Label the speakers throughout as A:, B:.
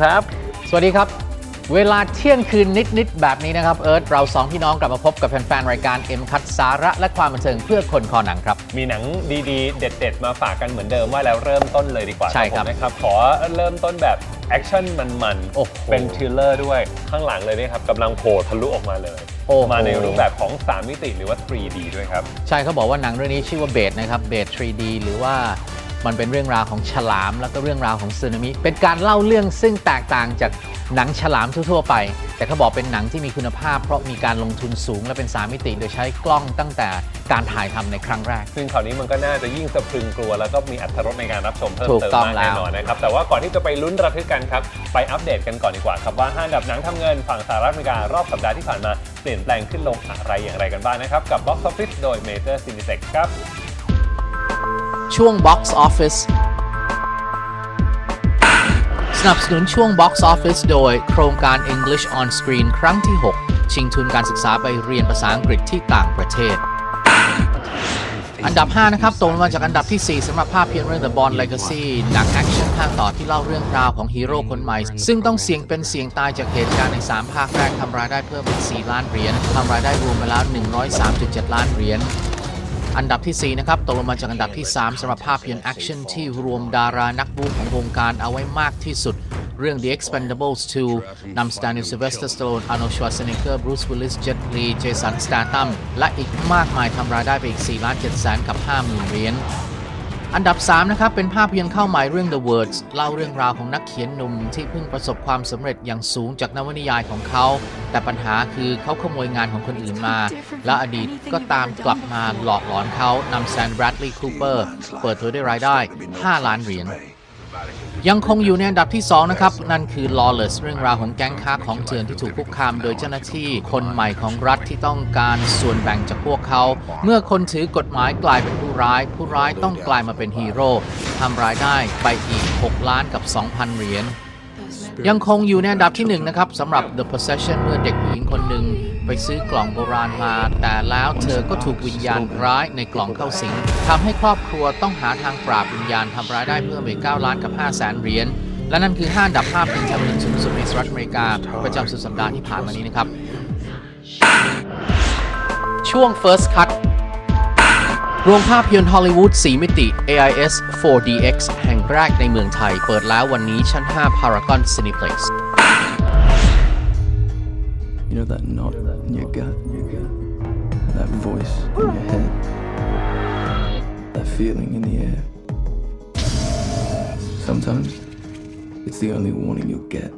A: ครับ
B: สวัสดีครับ เวลาเที่ยงคืนนิด ๆ แบบนี้นะครับ เอิร์ธเราสองพี่น้องกลับมาพบกับแฟน ๆ รายการ M คัดสาระและความบันเทิงเพื่อคนคอหนังครับ
A: มีหนังดีๆ เด็ด ๆ มาฝากกันเหมือนเดิมว่าแล้วเริ่มต้นเลยดีกว่า
B: ใช่ครับ
A: ผมนะครับ ขอเริ่มต้นแบบแอคชั่นมัน
B: โอ้โห
A: ๆ เป็นทริลเลอร์ด้วยข้างหลังเลยนะครับกำลังโผล่ทะลุออกมาเลย
B: โอ้โห
A: มาในรูปแบบของ 3 มิติหรือว่า 3D ด้วยครับ
B: ใช่เขาบอกว่าหนังเรื่องนี้ชื่อว่าเบดนะครับเบด 3D หรือว่า มันเป็นเรื่องราวของฉลาม แล้วก็เรื่องราวของสึนามิ เป็นการเล่าเรื่องซึ่งแตกต่างจากหนังฉลามทั่วๆไป แต่เขาบอกเป็นหนังที่มีคุณภาพ เพราะมีการลงทุนสูงและเป็นสามมิติ โดยใช้กล้องตั้งแต่การถ่ายทำในครั้งแรก
A: ซึ่งคราวนี้มันก็น่าจะยิ่งสะพรึงกลัว แล้วก็มีอรรถรสในการรับชมเพิ่ม
B: ถูก
A: เติม
B: ต้อง
A: มาก
B: แล้ว
A: แน่นอนนะครับ แต่ว่าก่อนที่จะไปลุ้นระทึกกันครับ ไปอัปเดตกันก่อนดีกว่าครับว่าห้าอันดับหนังทำเงินฝั่งสหรัฐอเมริการอบสัปดาห์ที่ผ่านมาเปลี่ยนแปลงขึ้นลงอะไรอย่างไรกันบ้างนะครับกับ Box Office โดย Major Cineplex ครับ
B: ช่วง Box Office สนับสนุนช่วง Box Office โดย โครงการ English on Screen ครั้งที่ 6 ชิงทุนการศึกษาไปเรียนภาษาอังกฤษที่ต่างประเทศ อันดับ 5 นะครับตกลงมาจากอันดับที่ 4สำหรับภาพยนตร์เรื่อง The Bond Legacy หนังแอคชั่นภาคต่อที่เล่าเรื่องราวของฮีโร่คนใหม่ ซึ่งต้องเสี่ยงเป็นเสี่ยงตายจากเหตุการณ์ใน 3 ภาคแรกทำรายได้เพิ่มเป็น 4 ล้านเหรียญทำรายได้รวมไปแล้ว 103.7 ล้านเหรียญ อันดับทีสี่ 4 นะครับตกลงมาจากอันดับที่ 3สำหรับภาพยนตร์แอคชั่นที่รวมดารานักบู๊ของวงการเอาไว้มากที่สุด เรื่อง The Expendables 2 นำสแตนนิวซิเวสเตอร์สโตนอาร์โนชวาสเนเกอร์บรูซวิลลิสเจตลีเจสันสแตตัมและอีกมากมายทำรายได้ไปอีก 4 ล้าน7แสนกับ 50,000เหรียญ อันดับ 3 นะครับ เป็นภาพยนตร์เข้าใหม่เรื่อง The Words เล่าเรื่องราวของนักเขียนหนุ่มที่เพิ่งประสบความสำเร็จอย่างสูงจากนวนิยายของเขา แต่ปัญหาคือเขาขโมยงานของคนอื่นมา และอดีตก็ตามกลับมาหลอกหลอนเขานำแซนแบรดลีย์คูเปอร์เปิดเผยได้รายได้ 5 ล้านเหรียญ ยังคงอยู่ในอันดับที่ 2 นะครับ นั่นคือ Lawless เรื่องราวของแก๊งค้าของเถื่อนที่ถูกคุกคาม โดยเจ้าหน้าที่คนใหม่ของรัฐที่ต้องการส่วนแบ่งจากพวกเขา เมื่อคนถือกฎหมายกลายเป็นผู้ร้าย ผู้ร้ายต้องกลายมาเป็นฮีโร่ทำรายได้ไปอีก 6 ล้านกับ 2,000 เหรียญยังคงอยู่ในอันดับที่หนึ่งนะครับสำหรับ The Possession เมื่อเด็กผู้หญิงคนหนึ่ง ไปซื้อกล่องโบราณมา แต่แล้วเธอก็ถูกวิญญาณร้ายในกล่องเข้าสิงทำให้ครอบครัวต้องหาทางปราบวิญญาณทำรายได้เพิ่มไป9ล้านกับ5แสนเหรียญและนั่นคือ5อันดับภาพยนตร์ทำเงินสูงสุดในสหรัฐอเมริกา ประจำสุดสัปดาห์ที่ผ่านมานี้นะครับ ช่วง First Cut โรงภาพยนตร์ฮอลลีวูด4มิติ AIS 4DX แห่งแรกในเมืองไทย เปิดแล้ววันนี้ชั้น 5 Paragon Cineplex
C: that knot in your gut? That voice in your head? That feeling in the air? Sometimes it's the only warning you'll get.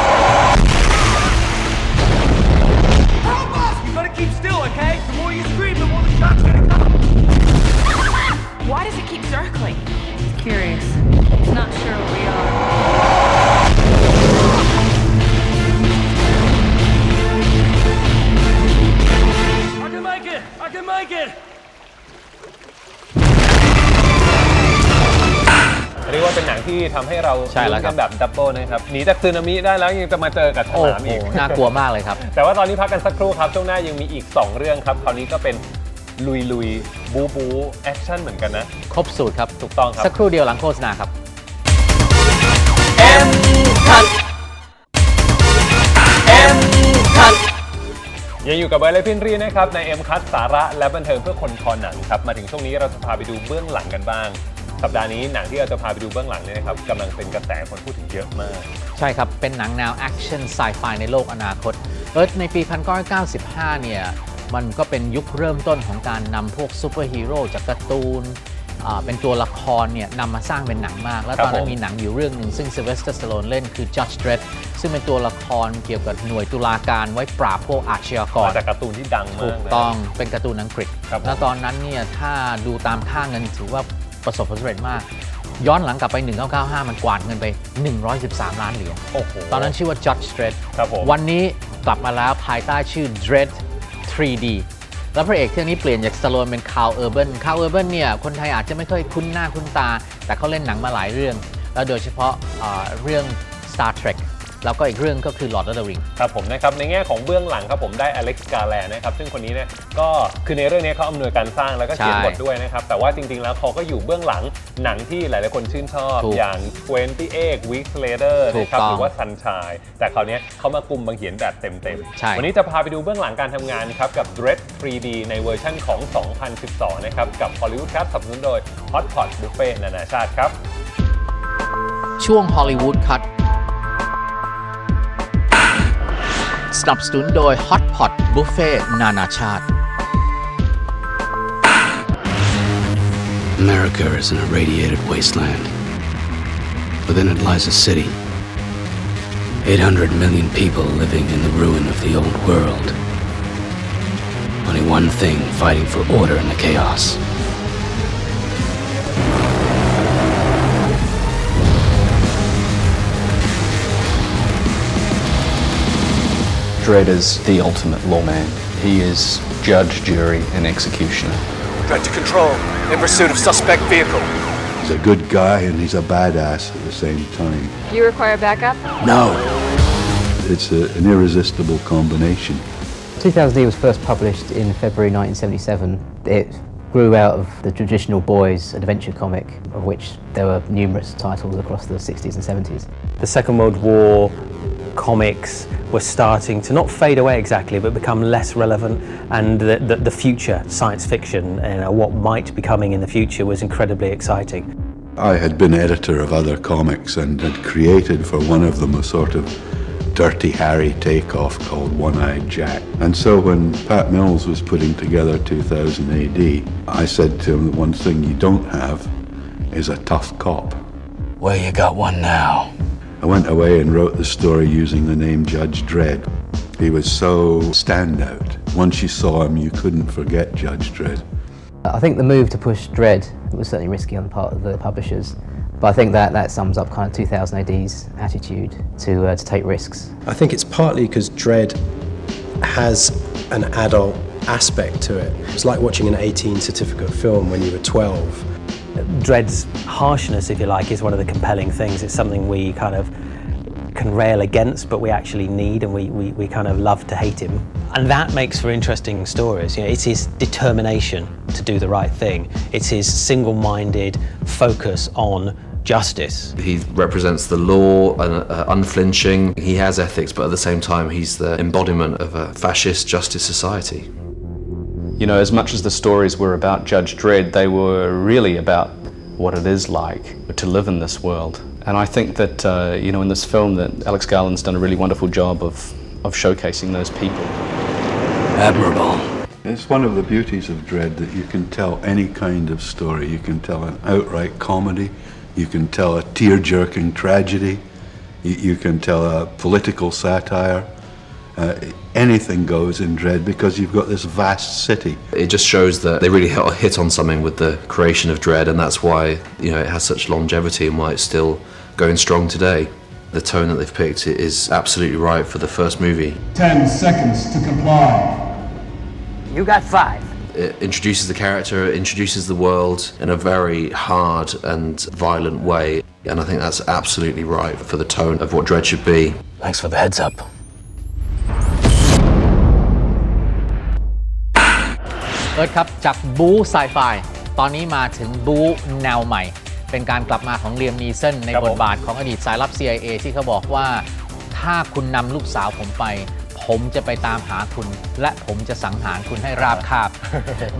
A: ที่ทำให้เรา
B: ใช่แล้วครับ
A: ลุ้นกันแบบดับเบิลนะครับหนีจากซึนามิได้แล้วยังจะมาเจอกับฉ
B: โอ้
A: ลาม
B: โห
A: อีก
B: น่ากลัวมากเลยครับ
A: แต่ว่าตอนนี้พักกันสักครู่ครับ ช่วงหน้ายังมีอีก 2 เรื่องครับ คราวนี้ก็เป็นลุยลุยบูบูแอคชั่นเหมือนกันนะ
B: ครบสูตรครับ
A: ถูกต้องครับ
B: สักครู่เดียวหลังโฆษณาครับ
A: ยังอยู่กับเบอร์เลพินรีนะครับ ใน M คัสสาระและบันเทิงเพื่อคนคอหนังครับ มาถึงช่วงนี้เราจะพาไปดูเบื้องหลังกันบ้าง สัปดาห์นี้หนังที่เราจะพาไปดูเบื้องหลังเนี่ยนะครับกำลังเป็นกระแสคนพูดถึงเยอะมาก
B: ใช่ครับ เป็นหนังแนวแอคชั่นไซไฟในโลกอนาคตเอิร์ธในปี 1995 เนี่ย มันก็เป็นยุคเริ่มต้นของการนำพวกซูเปอร์ฮีโร่จากการ์ตูนอ่าเป็นตัวละครเนี่ยนำมาสร้างเป็นหนังมาก แล้วตอนนั้
A: ครับผม
B: นมีหนังอยู่เรื่องหนึ่งซึ่ง Sylvester Stallone เล่นคือ Judge Dredd ซึ่งเป็นตัวละครเกี่ยวกับหน่วยตุลาการไว้ปราบพวกอาชญากร
A: มาจากการ์ตูนที่ดังมา
B: ถู
A: ก
B: ก
A: นะ
B: ต้องเป็นการ์ตูนอังกฤษ
A: ครับผม
B: แล้วตอนนั้นเนี่ยถ้าดูตามค่าเงินถือว่า ประสบผลสำเร็จมาก ย้อนหลังกลับไป 1995 มันกวาดเงินไป 113 ล้านเหรียญ
A: โอ้โห
B: ตอนนั้นชื่อว่า Judge Dredd
A: ครับผม
B: วันนี้กลับมาแล้วภายใต้ชื่อ Dredd 3D แล้วพระเอกเที่ยวนี้เปลี่ยนจากสโลนเป็นคา l เออร์เบนคา l เออร์เบนเนี่ยคนไทยอาจจะไม่ค่อยคุ้นหน้าคุ้นตา แต่เขาเล่นหนังมาหลายเรื่อง แล้วโดยเฉพาะอ่าเรื่อง Star Trek แล้วก็อีกเรื่องก็คือ Lord of the Ring
A: ครับผมนะครับในแง่ของเบื้องหลังครับผมได้อเล็กซ์กาแลนะครับซึ่งคนนี้เนี่ยก็คือในเรื่องนี้เขาอำนวยการสร้างแล้วก็เขียน
B: ใช่
A: บทด้วยนะครับแต่ว่าจริงๆแล้วเขาก็อยู่เบื้องหลังหนังที่หลายๆคนชื่นชอบ
B: ถูก
A: อย่าง 28 Weeks Later
B: ถูก
A: นะครับ
B: ต้อง
A: หรือว่า Sunshine แต่คราวเนี้ยเขามากลุ่มบางเหียนแบบเต็ม
B: ใช่
A: ๆวันนี้จะพาไปดูเบื้องหลังการทำงานครับกับ Dread 3D ในเวอร์ชั่นของ 2012 นะครับกับ Hollywood ครับสนับสนุนโดย Hot Pot Buffet นานาชาติครับ
B: ช่วง Hollywood Cut สนับสนุนโดย Hot Pot Buffet นานาชาติ
D: America is an irradiated wasteland. Within it lies a city. 800 million people living in the ruin of the old world. Only one thing fighting for order in the chaos.
E: Dredd is the ultimate lawman. He is judge, jury, and executioner.
F: Dread to control. In pursuit of suspect vehicle.
G: He's a good guy and he's a badass at the same time.
H: You require backup?
G: No! It's a, an irresistible combination.
I: 2000 was first published in February 1977. It grew out of the traditional boys adventure comic, of which there were numerous titles across the 60s and 70s.
J: The Second World War comics were starting to not fade away exactly, but become less relevant, and the, the, the future, science fiction, you know, what might be coming in the future, was incredibly exciting.
G: I had been editor of other comics and had created for one of them a sort of Dirty Harry takeoff called One Eyed Jack. And so when Pat Mills was putting together 2000 AD, I said to him, the one thing you don't have is a tough cop.
D: Well, you got one now.
G: I went away and wrote the story using the name Judge Dredd. He was so standout. Once you saw him, you couldn't forget Judge Dredd.
I: I think the move to push Dread was certainly risky on the part of the publishers, but I think that, that sums up kind of 2000 AD's attitude to, uh, to take risks.
K: I think it's partly because Dread has an adult aspect to it. It's like watching an 18 certificate film when you were 12.
J: Dread's harshness, if you like, is one of the compelling things. It's something we kind of can rail against, but we actually need, and we, we, we kind of love to hate him. And that makes for interesting stories. You know, it's his determination to do the right thing. It's his single-minded focus on justice.
L: He represents the law and uh, unflinching. He has ethics, but at the same time, he's the embodiment of a fascist justice society.
E: You know, as much as the stories were about Judge Dredd, they were really about what it is like to live in this world. And I think that, uh, you know, in this film that Alex Garland's done a really wonderful job of, of showcasing those people.
D: Admirable.
G: It's one of the beauties of Dread that you can tell any kind of story. You can tell an outright comedy, you can tell a tear jerking tragedy, you, you can tell a political satire. Uh, anything goes in Dread because you've got this vast city.
L: It just shows that they really hit hit on something with the creation of Dread, and that's why you know it has such longevity and why it's still going strong today. The tone that they've picked is absolutely right for the first movie.
M: Ten seconds to comply.
N: You got five.
L: It introduces the character, it introduces the world in a very hard and violent way, and I think that's absolutely right for the tone of what Dread should be.
D: Thanks for the heads up.
B: อิร์ธครับจากบู๊ไซไฟตอนนี้มาถึงบู๊แนวใหม่ เป็นการกลับมาของเลียมนีเซนใน
A: ครับ
B: บ
A: ผ
B: ท
A: ม
B: บาทของอดีตสายลับ CIA ที่เขาบอกว่า ถ้าคุณนำลูกสาวผมไป ผมจะไปตามหาคุณ และผมจะสังหารคุณให้ราบคาบ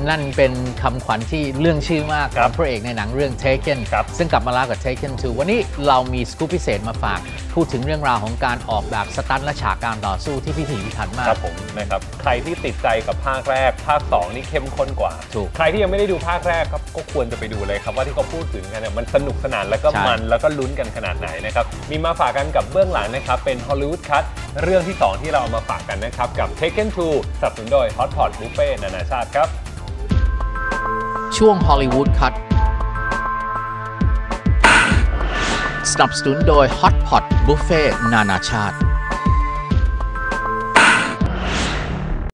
B: นั่นเป็นคำขวัญที่เรื่องชื่อมากของพระเอกในหนังเรื่อง Taken ซึ่งกลับมาแล้วกับ Taken 2 วันนี้เรามีสกู๊ปพิเศษมาฝาก พูดถึงเรื่องราวของการออกแบบสตันและฉากการต่อสู้ที่พิถีพิถันมาก
A: ครับผมนะครับใครที่ติดใจกับภาคแรก ภาค 2 นี่เข้มข้นกว่า
B: ถูก
A: ใครที่ยังไม่ได้ดูภาคแรกครับก็ควรจะไปดูเลยครับว่าที่เขาพูดถึงกันเนี่ยมันสนุกสนานแล้วก็
B: ใช่
A: มันแล้วก็ลุ้นกันขนาดไหนนะครับมีมาฝากกันกับเบื้องหลังนะครับเป็น Hollywood Cut เรื่องที่ 2 ที่เราเอามาฝากกันนะครับ กับ Taken 2สนับสนุนโดย Hot Pot Buffet นานาชาติครับ
B: ช่วง Hollywood Cut สนับสนุนโดย Hot Pot Buffet นานาชาติ